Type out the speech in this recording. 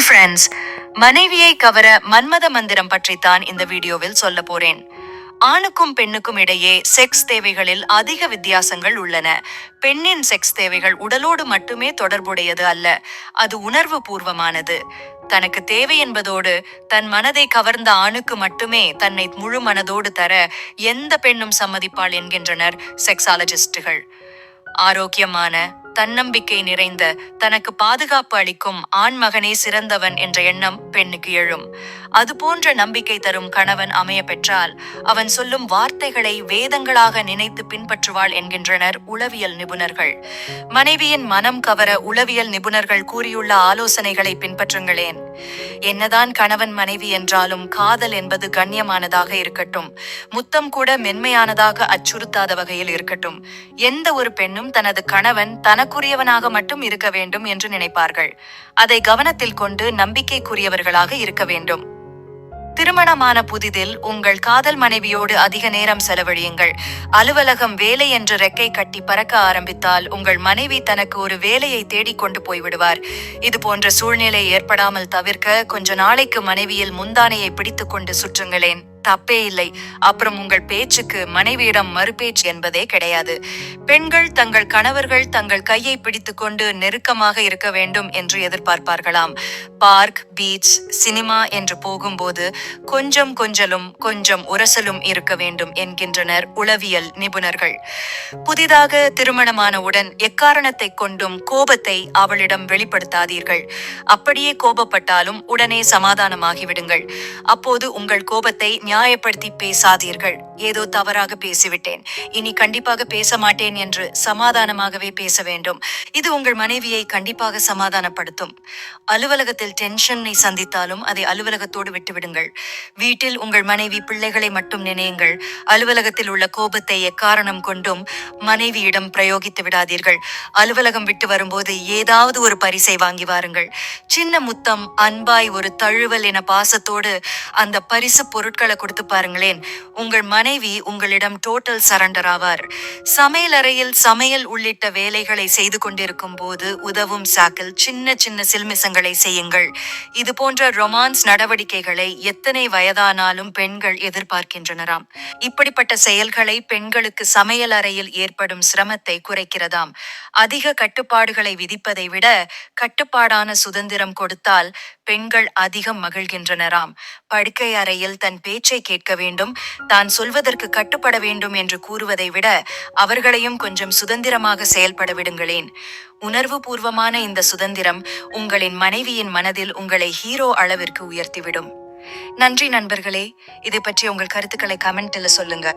Friends மனைவியை கவர மன்மத மந்திரம் பற்றித்தான் இந்த வீடியோவில் சொல்ல போறேன். ஆணுக்கும் பெண்ணுக்கும் இடையே செக்ஸ் தேவைகளில் அதிக வித்தியாசங்கள் உள்ளன. பெண்ணின் செக்ஸ் தேவைகள் உடலோடு மட்டுமே தொடர்புடையது அல்ல. அது உணர்வு பூர்வமானது. தனக்கு தேவை என்பதோடு தன் மனதை கவர்ந்த ஆணுக்கு மட்டுமே தன்னை முழு மனதோடு தர எந்த பெண்ணும் சம்மதிப்பாள் என்கின்றனர் செக்ஸாலஜிஸ்டுகள் ஆரோக்கியமான தன்னம்பிக்கை நிறைந்த தனக்கு பாதுகாப்பு அளிக்கும் ஆண் மகனே சிறந்தவன் என்ற எண்ணம் பெண்ணுக்கு எழும். அதுபோன்ற நம்பிக்கை தரும் கணவன் அமைய பெற்றால் அவன் சொல்லும் வார்த்தைகளை வேதங்களாக நினைத்து பின்பற்றுவாள் என்கின்றனர் உளவியல் நிபுணர்கள். மனைவியின் மனம் கவர உளவியல் நிபுணர்கள் கூறியுள்ள ஆலோசனைகளை பின்பற்றுங்களேன். என்னதான் கணவன் மனைவி என்றாலும் காதல் என்பது கண்ணியமானதாக இருக்கட்டும் முத்தம் கூட மென்மையானதாக அச்சுறுத்தாத வகையில் இருக்கட்டும். எந்த ஒரு பெண்ணும் தனது கணவன் தனக்குரியவனாக மட்டும் இருக்க வேண்டும் என்று நினைப்பார்கள். அதை கவனத்தில் கொண்டு நம்பிக்கைக்குரியவர்களாக இருக்க வேண்டும். திருமணமான புதிதில் உங்கள் காதல் மனைவியோடு அதிக நேரம் செலவழியுங்கள். அலுவலகம் வேலை என்று ரெக்கை கட்டி பறக்க ஆரம்பித்தால் உங்கள் மனைவி தனக்கு ஒரு வேலையை தேடிக் கொண்டு போய்விடுவார். இது போன்ற சூழ்நிலை ஏற்படாமல் தவிர்க்க கொஞ்ச நாளைக்கு மனைவியில் முந்தானையை பிடித்துக்கொண்டு சுற்றுங்களேன். தப்பே இல்லை. அப்புறம் உங்கள் பேச்சுக்கு மனைவியிடம் மறுபேச்சு என்பதே கிடையாது. பெண்கள் தங்கள் கணவர்கள் தங்கள் கையை பிடித்துக்கொண்டு நெருக்கமாக இருக்க வேண்டும் என்று எதிர்பார்ப்பார்களாம். பார்க் பீச் சினிமா என்று போகும்போது கொஞ்சம் கொஞ்சலும் கொஞ்சம் உரசலும் இருக்க வேண்டும் என்கின்றனர் உளவியல் நிபுணர்கள். புதிதாக திருமணமானவுடன் எக்காரணத்தை கொண்டும் கோபத்தை அவளிடம் வெளிப்படுத்தாதீர்கள். அப்படியே கோபப்பட்டாலும் உடனே சமாதானமாகிவிடுங்கள். அப்போது உங்கள் கோபத்தை நியாயப்படுத்தி பேசாதீர்கள். ஏதோ தவறாக பேசிவிட்டேன். இனி கண்டிப்பாக பேச மாட்டேன் என்று சமாதானமாகவே பேச வேண்டும். இது உங்கள் மனைவியை கண்டிப்பாக சமாதானப்படுத்தும். அலுவலகத்தில் டென்ஷனை சந்தித்தாலும் அதை அலுவலகத்தோடு விட்டுவிடுங்கள். வீட்டில் உங்கள் மனைவி பிள்ளைகளை மட்டும் நினையுங்கள். அலுவலகத்தில் உள்ள கோபத்தை எக்காரணம் கொண்டும் மனைவியிடம் பிரயோகித்து விடாதீர்கள். அலுவலகம் விட்டு வரும்போது ஏதாவது ஒரு பரிசை வாங்கி வாருங்கள். சின்ன முத்தம் அன்பாய் ஒரு தழுவல் என பாசத்தோடு அந்த பரிசு பொருட்களை கொடுத்து பாருங்களேன். உங்கள் மனைவி உங்களிடம் டோட்டல் சரண்டர் ஆவார். சமையல் அறையில் சமையல் உள்ளிட்ட வேலைகளை செய்து கொண்டிருக்கும் போது உதவும் சாக்கில் சின்ன சின்ன சில்மிசங்களை செய்யுங்கள். இது போன்ற ரொமான்ஸ் நடவடிக்கைகளை எத்தனை வயதானாலும் பெண்கள் எதிர்பார்க்கின்றனராம். இப்படிப்பட்ட செயல்களை பெண்களுக்கு சமையல் அறையில் ஏற்படும் சிரமத்தை குறைக்கிறதாம். அதிக கட்டுப்பாடுகளை விதிப்பதை விட கட்டுப்பாடான சுதந்திரம் கொடுத்தால் பெண்கள் அதிகம் மகிழ்கின்றனராம். படுக்கை அறையில் தன் பேச்சை கேட்க வேண்டும் தான் சொல்வதற்கு கட்டுப்பட வேண்டும் என்று கூறுவதை விட அவர்களையும் கொஞ்சம் சுதந்திரமாக செயல்பட விடுங்களேன் உணர்வு பூர்வமான இந்த சுதந்திரம் உங்களின் மனைவியின் மனதில் உங்களை ஹீரோ அளவிற்கு உயர்த்திவிடும். நன்றி நண்பர்களே. இதை பற்றி உங்கள் கருத்துக்களை கமெண்ட்ல சொல்லுங்க.